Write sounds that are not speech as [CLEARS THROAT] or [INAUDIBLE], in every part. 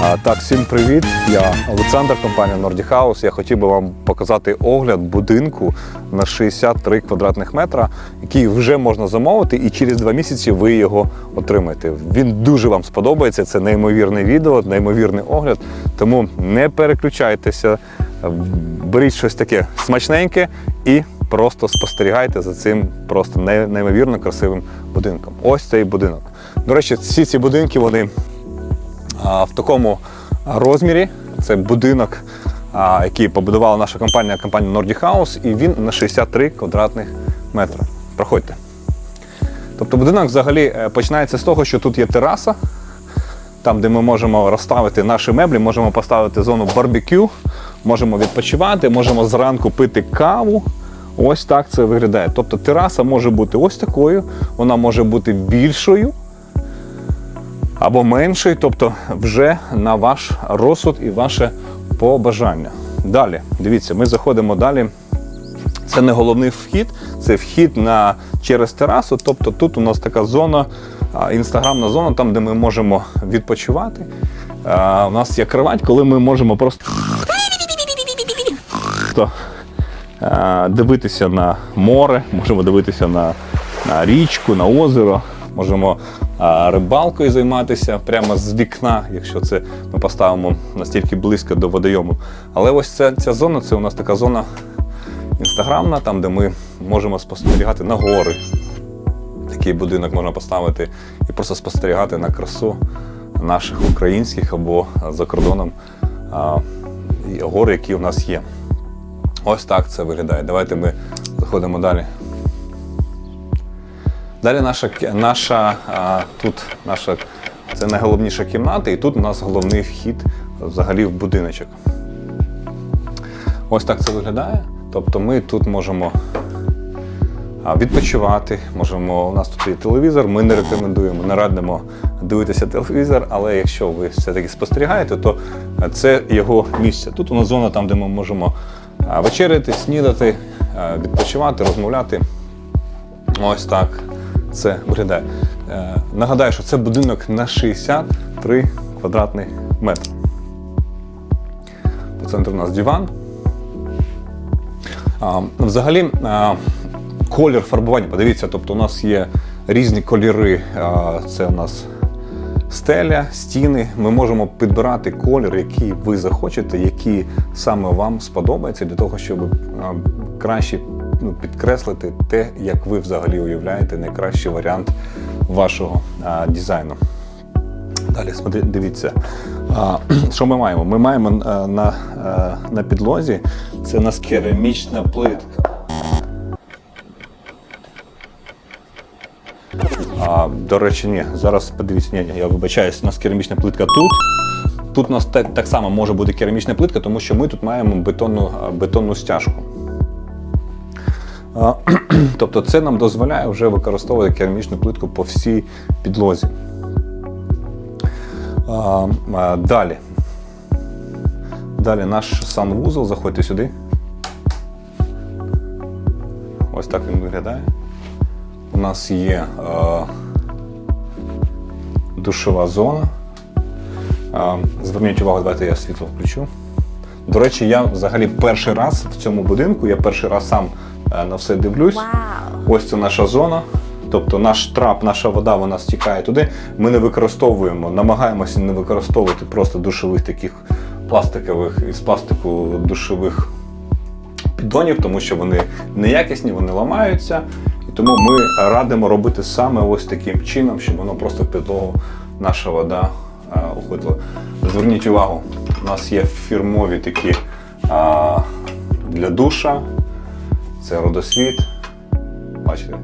Так, всім привіт. Я Олександр, компанія Nordic House. Я хотів би вам показати огляд будинку на 63 квадратних метра, який вже можна замовити, і через два місяці ви його отримаєте. Він дуже вам сподобається. Це неймовірне відео, неймовірний огляд. Тому не переключайтеся, беріть щось таке смачненьке і просто спостерігайте за цим просто неймовірно красивим будинком. Ось цей будинок. До речі, всі ці будинки вони в такому розмірі. Це будинок, який побудувала наша компанія, компанія Nordic House, і він на 63 квадратних метри. Проходьте. Тобто будинок взагалі е, починається з того, що тут є тераса, там, де ми можемо розставити наші меблі, можемо поставити зону барбекю, можемо відпочивати, можемо зранку пити каву. Ось так це виглядає. Тобто тераса може бути ось такою, вона може бути більшою або менший, тобто вже на ваш розсуд і ваше побажання. Далі, дивіться, ми заходимо далі. Це не головний вхід, це вхід на, через терасу. Тобто тут у нас така зона, інстаграмна зона, там, де ми можемо відпочивати. У нас є кровать, коли ми можемо просто то, а, дивитися на море, можемо дивитися на, на річку, на озеро, можемо рибалкою займатися прямо з вікна, якщо це ми поставимо настільки близько до водойому. Але ось ця, ця зона це у нас така зона інстаграмна, там, де ми можемо спостерігати на гори. Такий будинок можна поставити і просто спостерігати на красу наших українських або за кордоном а, і гор, які у нас є. Ось так це виглядає. Давайте ми заходимо далі. Далі наша, наша а, тут наша це найголовніша кімната, і тут у нас головний вхід взагалі в будиночок. Ось так це виглядає. Тобто ми тут можемо відпочивати, можемо. У нас тут є телевізор, ми не рекомендуємо, не радимо дивитися телевізор, але якщо ви все-таки спостерігаєте, то це його місце. Тут у нас зона там, де ми можемо вечеряти, снідати, відпочивати, розмовляти. Ось так це виглядає. Е, Нагадаю, що це будинок на 63 квадратних метри. По центру у нас диван. Взагалі, а, колір фарбування, подивіться, тобто у нас є різні кольори. А, Це у нас стеля, стіни. Ми можемо підбирати колір, який ви захочете, який саме вам сподобається, для того, щоб краще ну, підкреслити те, як ви взагалі уявляєте найкращий варіант вашого а, дизайну. Далі смотри- дивіться, а, [CLEARS THROAT] що ми маємо? Ми маємо а, на, а, на підлозі це у нас керамічна плитка. А, до речі, ні, зараз подивіться, ні, ні, я вибачаюсь, у нас керамічна плитка тут. Тут у нас так, так само може бути керамічна плитка, тому що ми тут маємо бетонну, бетонну стяжку. [CLEARS THROAT] Тобто це нам дозволяє вже використовувати керамічну плитку по всій підлозі. Далі. Далі наш санвузол, заходьте сюди. Ось так він виглядає. У нас є е, душова зона. Е, зверніть увагу, давайте я світло включу. До речі, я взагалі перший раз в цьому будинку, я перший раз сам е, на все дивлюсь. Вау! Ось це наша зона. Тобто наш трап, наша вода, вона стікає туди. Ми не використовуємо, намагаємося не використовувати просто душових таких пластикових із пластику душових піддонів, тому що вони неякісні, вони ламаються. І тому ми радимо робити саме ось таким чином, щоб воно просто в підлогу наша вода е, уходила. Зверніть увагу, у нас є фірмові такі а, для душа. Це родосвіт. Бачите?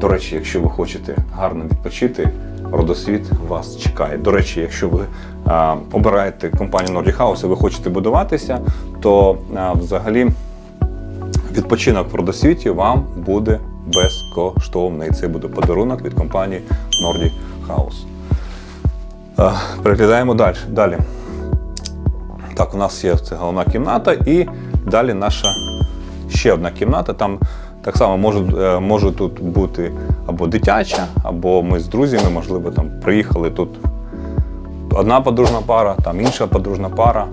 До речі, якщо ви хочете гарно відпочити, родосвіт вас чекає. До речі, якщо ви а, обираєте компанію Nordic House і ви хочете будуватися, то а, взагалі відпочинок в родосвіті вам буде безкоштовний. Це буде подарунок від компанії Nordic House. Переглядаємо далі. далі. Так, у нас є це головна кімната, і далі наша ще одна кімната. Там так само може, е, може тут бути або дитяча, або ми з друзями, можливо, там приїхали тут одна подружна пара, там інша подружна пара.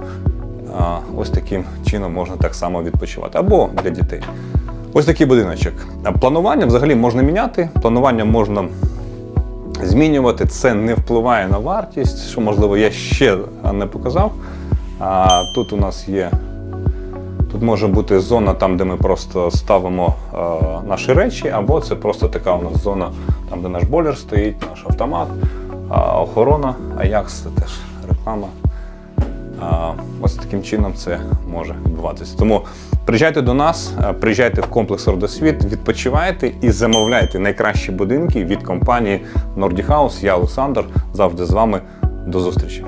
Ось таким чином можна так само відпочивати. Або для дітей. Ось такий будиночок. Планування взагалі можна міняти. Планування можна змінювати. Це не впливає на вартість, що можливо я ще не показав. А тут у нас є. Тут може бути зона там, де ми просто ставимо наші речі, або це просто така у нас зона, там, де наш бойлер стоїть, наш автомат, охорона, Аякс, це теж реклама. Ось таким чином це може відбуватися. Тому приїжджайте до нас, приїжджайте в комплекс Родосвіт, відпочивайте і замовляйте найкращі будинки від компанії Nordic House. Я Олександр завжди з вами. До зустрічі.